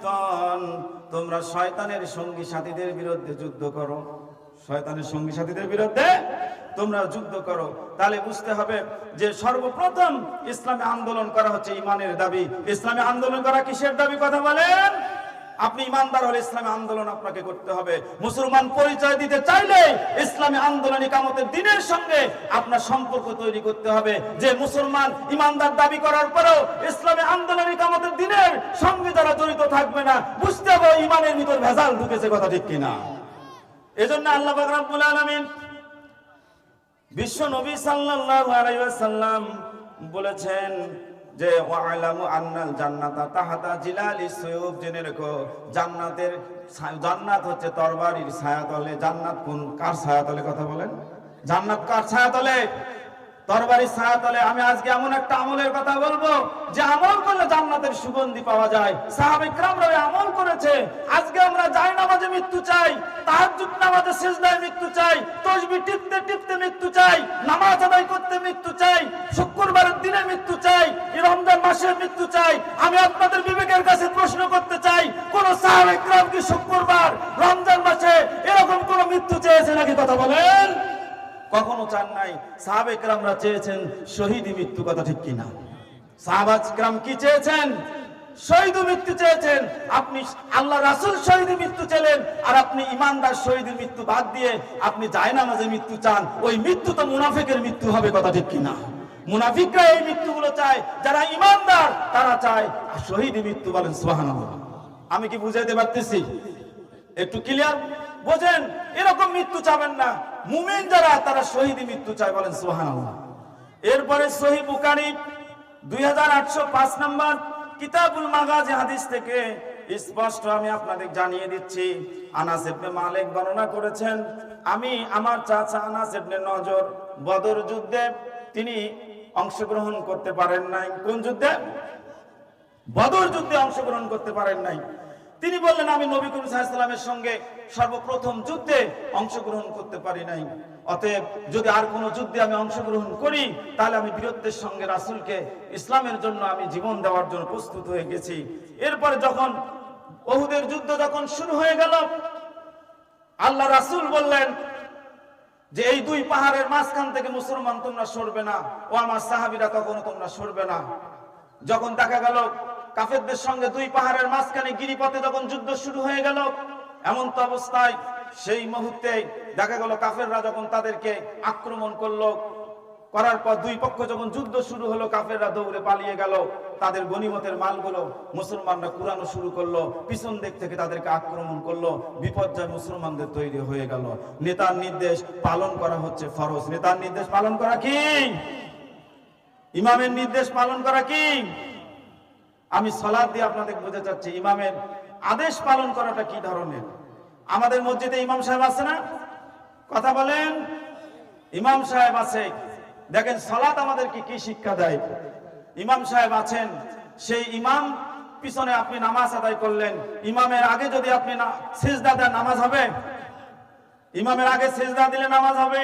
শাইতান তোমরা শয়তানের সঙ্গী সাথীদের বিরুদ্ধে যুদ্ধ করো। শয়তানের সঙ্গী সাথীদের বিরুদ্ধে তোমরা যুদ্ধ করো। তাহলে বুঝতে হবে যে সর্বপ্রথম ইসলামে আন্দোলন করা হচ্ছে ইমানের দাবি। ইসলামে আন্দোলন করা কিসের দাবি? কথা বলেন। আপনি ইমানদার হলে ইসলামী আন্দোলন আপনাকে করতে হবে। মুসলমান পরিচয় দিতে চাইলে ইসলামী আন্দোলন ইকামতের দিনের সঙ্গে আপনার সম্পর্ক তৈরি করতে হবে। যে মুসলমান ইমানদার দাবি করার পরেও ইসলামী আন্দোলন ইকামতের দিনের সঙ্গে যারা জড়িত থাকবে না, বুঝতে হবে ইমানের ভিতর ভেজাল ঢুকেছে কথা ঠিক কিনা। এজন্য আল্লাহ রব্বুল আলামিন বিশ্ব নবী সাল্লাল্লাহু আলাইহি বলেছেন যে ওয়ালামু আন্নাল জান্নাতা তাহাতা জিলালি সৈয়ব, জেনে রেখো, জান্নাতের জান্নাত হচ্ছে তরবারির ছায়াতলে, জান্নাত কোন, কার ছায়াতলে কথা বলেন? জান্নাত কার ছায়াতলে? ছায়াতলে আমি আজকে এমন একটা আমলের কথা বলব যে আমল করলে জান্নাতের সুগন্ধি পাওয়া যায়। আমল করেছে। আজকে আমরা যাই নামাজে মৃত্যু চাই নামাজে সিজদায় মৃত্যু চাই, তসবি টিপতে টিপতে মৃত্যু চাই, নামাজ আদায় করতে মৃত্যু চাই, শুক্রবারের দিনে মৃত্যু চাই রমজান মাসে মৃত্যু চাই। আমি আপনাদের বিবেকের কাছে প্রশ্ন করতে চাই, কোন সাহাবিক রাম কি শুক্রবার, রমজান মাসে এরকম কোন মৃত্যু চেয়েছে নাকি? কথা বলেন। কখনো চান নাই। সাহাবে আমরা চেয়েছেন শহীদ মৃত্যু কথা ঠিক কিনা। সাহাবাজ ক্রাম কি চেয়েছেন? শহীদ মৃত্যু চেয়েছেন। আপনি আল্লাহ রাসুল শহীদ মৃত্যু চেলেন আর আপনি ইমানদার শহীদ মৃত্যু বাদ দিয়ে আপনি মাঝে মৃত্যু চান। ওই মৃত্যু তো মুনাফিকের মৃত্যু হবে কথা ঠিক কিনা? মুনাফিকরা এই মৃত্যুগুলো চায়, যারা ইমানদার তারা চায়। শহীদ মৃত্যু বলেন, সুবহানাল্লাহ। আমি কি বুঝাইতে পারতেছি? একটু ক্লিয়ার বোঝেন? এরকম মৃত্যু চাবেন না। মুমিন যারা, তারা শহীদ মৃত্যু চায় বলেন সুবহানাল্লাহ। এরপরে শহীদ বুকারি দুই নম্বর কিতাবুল মাগাজি হাদিস থেকে স্পষ্ট আমি আপনাদের জানিয়ে দিচ্ছি, আনাস ইবনে মালিক বর্ণনা করেছেন, আমি আমার চাচা আনাস নজর বদর যুদ্ধে তিনি অংশগ্রহণ করতে পারেন নাই। কোন যুদ্ধে? বদর যুদ্ধে অংশগ্রহণ করতে পারেন নাই। তিনি বললেন, আমি নবী করিম সাল্লামের সঙ্গে সর্বপ্রথম যুদ্ধে অংশগ্রহণ করতে পারি নাই। অতএব যদি আর কোনো যুদ্ধে আমি অংশগ্রহণ করি, তাহলে আমি বীরত্বের সঙ্গে রাসুলকে ইসলামের জন্য আমি জীবন দেওয়ার জন্য প্রস্তুত হয়ে গেছি। এরপরে যখন বহুদের যুদ্ধ যখন শুরু হয়ে গেল, আল্লাহ রাসুল বললেন যে, এই দুই পাহাড়ের মাঝখান থেকে মুসলমান তোমরা সরবে না। ও আমার সাহাবীরা কখনো তোমরা সরবে না। যখন দেখা গেল কাফেরদের সঙ্গে দুই পাহাড়ের মাঝখানে গিরিপথে যখন যুদ্ধ শুরু হয়ে গেল, এমন তো অবস্থায় সেই মুহূর্তে দেখা গেল কাফেররা যখন তাদেরকে আক্রমণ করল, করার পর দুই পক্ষ যখন যুদ্ধ শুরু হলো, কাফেররা দৌড়ে পালিয়ে গেল। তাদের গনিমতের মালগুলো মুসলমানরা কুরানো শুরু করল, পিছন দিক থেকে তাদেরকে আক্রমণ করল, বিপর্যয় মুসলমানদের তৈরি হয়ে গেল। নেতার নির্দেশ পালন করা হচ্ছে ফরজ। নেতার নির্দেশ পালন করা কি? ইমামের নির্দেশ পালন করা কি? আমি সলাদ দিয়ে আপনাদের বুঝতে চাচ্ছি, ইমামের আদেশ পালন করাটা কি ধরনের? আমাদের মসজিদে ইমাম সাহেব আছে না? কথা বলেন। ইমাম সাহেব আছে। দেখেন, সলাত আমাদেরকে কি শিক্ষা দেয়? ইমাম সাহেব আছেন, সেই ইমাম পিছনে আপনি নামাজ আদায় করলেন। ইমামের আগে যদি আপনি সেজদা দেন, নামাজ হবে? ইমামের আগে সেজদা দিলে নামাজ হবে?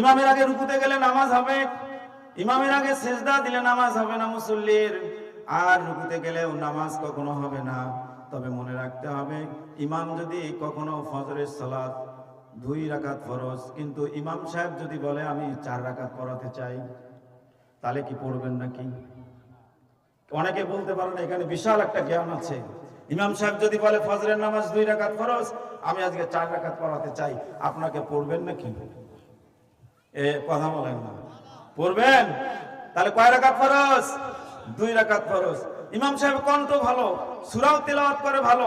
ইমামের আগে রুকুতে গেলে নামাজ হবে? ইমামের আগে সেজদা দিলে নামাজ হবে না মুসল্লির? আর রুকুতে গেলেও নামাজ কখনো হবে না। তবে মনে রাখতে হবে, ইমাম যদি কখনো ফজরের সালাত দুই রাকাত ফরজ, কিন্তু ইমাম সাহেব যদি বলে, আমি চার রাকাত পড়াতে চাই তাহলে কি পড়বেন নাকি? অনেকে বলতে পারেন, এখানে বিশাল একটা জ্ঞান আছে। ইমাম সাহেব যদি বলে, ফজরের নামাজ দুই রাকাত ফরজ, আমি আজকে চার রাকাত পড়াতে চাই আপনাকে পড়বেন নাকি? এ, কথা বলেন না। পড়বেন? তাহলে কয় রাকাত ফরজ? দুই রাকাত ফরজ। ইমাম সাহেব কণ্ঠ ভালো, সুরাও তেলাওয়াত করে ভালো,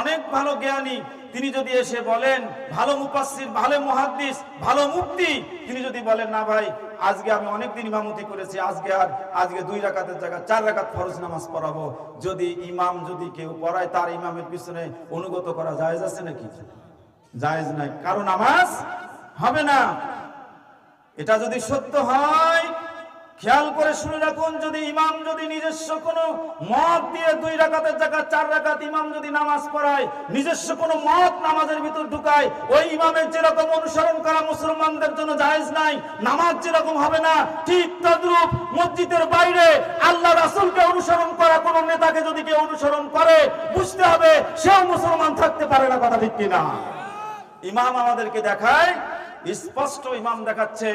অনেক ভালো জ্ঞানী। তিনি যদি এসে বলেন, ভালো মুপাসসির ভালো মুহাদ্দিস, ভালো মুফতি, তিনি যদি বলেন, না ভাই, আজকে আমি অনেকদিন ইমামতি করেছি, আজকে আর, আজকে দুই রাকাতের জায়গায় চার রাকাত ফরজ নামাজ পড়াবো। যদি ইমাম যদি কেউ পড়ায়, তার ইমামের পিছনে অনুগত করা জায়েজ আছে নাকি? জায়েজ নাই। কারণ নামাজ হবে না। এটা যদি সত্য হয় খেয়াল করে শুনে রাখুন, যদি ইমাম যদি নিজস্ব কোনো মত দিয়ে দুই রাকাতের জায়গা চার রাকাত ইমাম যদি নামাজ পড়ায়, নিজস্ব কোনো মত নামাজের ভিতর ঢুকায়, ওই ইমামের যেরকম অনুসরণ করা মুসলমানদের জন্য জায়েজ নাই, নামাজ যেরকম হবে না, ঠিক তদ্রূপ মসজিদের বাইরে আল্লাহ রাসূলকে অনুসরণ করা কোন নেতাকে যদি কেউ অনুসরণ করে, বুঝতে হবে সেও মুসলমান থাকতে পারে না, কথা ঠিক কিনা। ইমাম আমাদেরকে দেখায়, স্পষ্ট ইমাম দেখাচ্ছে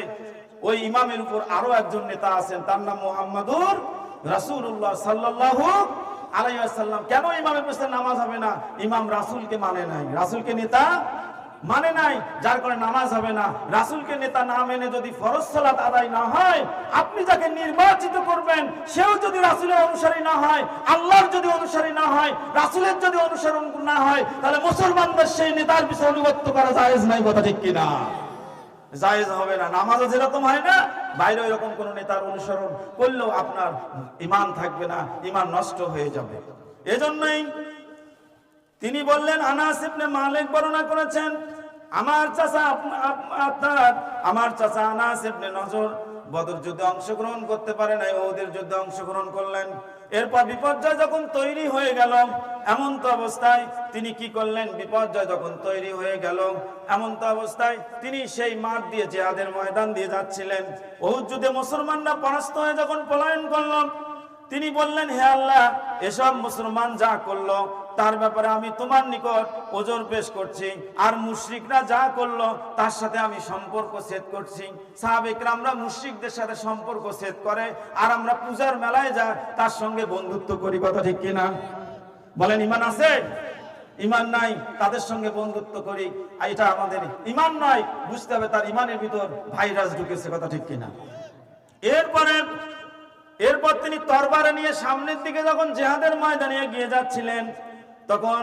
ওই ইমামের উপর আরও একজন নেতা আছেন, তার নাম মোহাম্মদুর রাসূলুল্লাহ সাল্লাল্লাহু আলাইহি ওয়াসাল্লাম। কেন ইমামের নামাজ হবে না? ইমাম রাসূলকে মানে নাই। রাসূলকে নেতা মানে নাই, যার কারণে নামাজ হবে না। রাসূলকে নেতা না মেনে যদি আদায় না হয়, আপনি যাকে নির্বাচিত করবেন, সেও যদি রাসূলের অনুসারী না হয়, আল্লাহর যদি অনুসারী না হয়, রাসূলের যদি অনুসরণ না হয়, তাহলে মুসলমানদের সেই নেতার পিছনে অনুগত্য করা জায়েজ নাই, কথা ঠিক কিনা? জায়েজ হবে না। নামাজও যেরকম হয় না বাইরে এরকম কোন নেতার অনুসরণ করলেও আপনার ইমান থাকবে না ইমান নষ্ট হয়ে যাবে। এজন্যই তিনি বললেন, আনাস ইবনে মালিক বর্ণনা করেছেন, আমার চাচা আপ- আপ- আপনার, আমার চাচা আনাস ইবনে নজর বদর যুদ্ধে অংশগ্রহণ করতে পারে নাই, ওদের যুদ্ধে অংশগ্রহণ করলেন। এরপর বিপর্যয় যখন তৈরি হয়ে গেল এমন তো অবস্থায় তিনি কি করলেন? বিপর্যয় যখন তৈরি হয়ে গেল, এমন তো অবস্থায় তিনি সেই মাঠ দিয়ে জেহাদের ময়দান দিয়ে যাচ্ছিলেন। ওহুদ যুদ্ধে মুসলমানরা পরাস্ত হয়ে যখন পলায়ন করলাম তিনি বললেন, হে আল্লাহ, এসব মুসলমান যা করল, তার ব্যাপারে আমি তোমার নিকট ওজন পেশ করছি। আর মুশরিকরা যা করল, তার সাথে আমি সম্পর্ক ছেদ করছি। সাহাবেকরা আমরা মুশরিকদের সাথে সম্পর্ক ছেদ করে, আর আমরা পূজার মেলায় যা তার সঙ্গে বন্ধুত্ব করি। কথা ঠিক কিনা? বলেন, ইমান আছে? ইমান নাই, তাদের সঙ্গে বন্ধুত্ব করি। এটা আমাদের ইমান নয়, বুঝতে হবে তার ইমানের ভিতর ভাইরাস ঢুকেছে, কথা ঠিক কিনা। এরপরে, এরপর তিনি তরবারে নিয়ে সামনের দিকে যখন জেহাদের ময়দানে গিয়ে যাচ্ছিলেন, তখন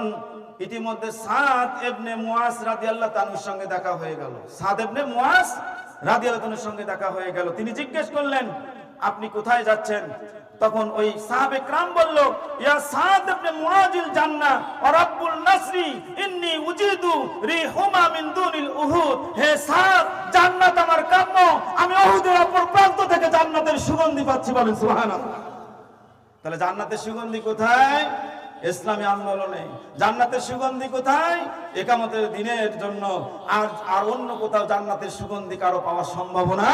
ইতিমধ্যে সাদ এবনে মুয়াস রাদিয়াল্লাহু তাআলার সঙ্গে দেখা হয়ে গেল। সাদ এবনে মুয়াস রাদিয়াল্লাহু তাআলার সঙ্গে দেখা হয়ে গেল। তিনি জিজ্ঞেস করলেন, আপনি কোথায় যাচ্ছেন? তখন ওই সাহাবে ক্রাম বলল, ইয়া সাদ ইবনে মুআজিল জান্নাহ ওয়া রাব্বুল নাসরি, ইন্নী উজিদু রিহুমা মিন দুনিল উহুদ। হে সাদ, জান্নাত আমার কাম্য, আমি উহুদের অপর প্রান্ত থেকে জান্নাতের সুগন্ধি পাচ্ছি বলেন, সুবহানাল্লাহ। তাহলে জান্নাতের সুগন্ধি কোথায়? ইসলামী আন্দোলনে। জান্নাতের সুগন্ধি কোথায়? একামতের দিনের জন্য। আর আর অন্য কোথাও জান্নাতের সুগন্ধি কারও পাওয়ার সম্ভাবনা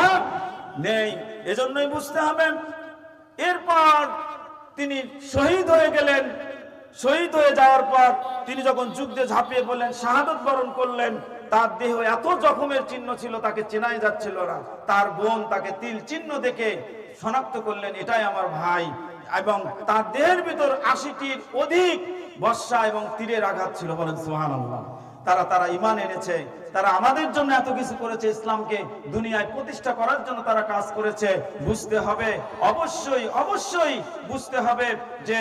নেই। এজন্যই বুঝতে হবে এরপর তিনি শহীদ হয়ে গেলেন। শহীদ হয়ে যাওয়ার পর তিনি যখন যুদ্ধে ঝাঁপিয়ে পড়লেন, শাহাদত বরণ করলেন, তার দেহ এত জখমের চিহ্ন ছিল, তাকে চেনাই যাচ্ছিল না। তার বোন তাকে তিল চিহ্ন দেখে শনাক্ত করলেন, এটাই আমার ভাই। এবং তার দেহের ভিতর আশিটির অধিক বর্ষা এবং তীরের আঘাত ছিল বলেন সোহান তারা তারা ইমান এনেছে, তারা আমাদের জন্য এত কিছু করেছে, ইসলামকে দুনিয়ায় প্রতিষ্ঠা করার জন্য তারা কাজ করেছে। বুঝতে হবে, অবশ্যই অবশ্যই বুঝতে হবে যে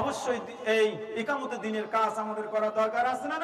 অবশ্যই এই একামতে দিনের কাজ আমাদের করা দরকার আছে না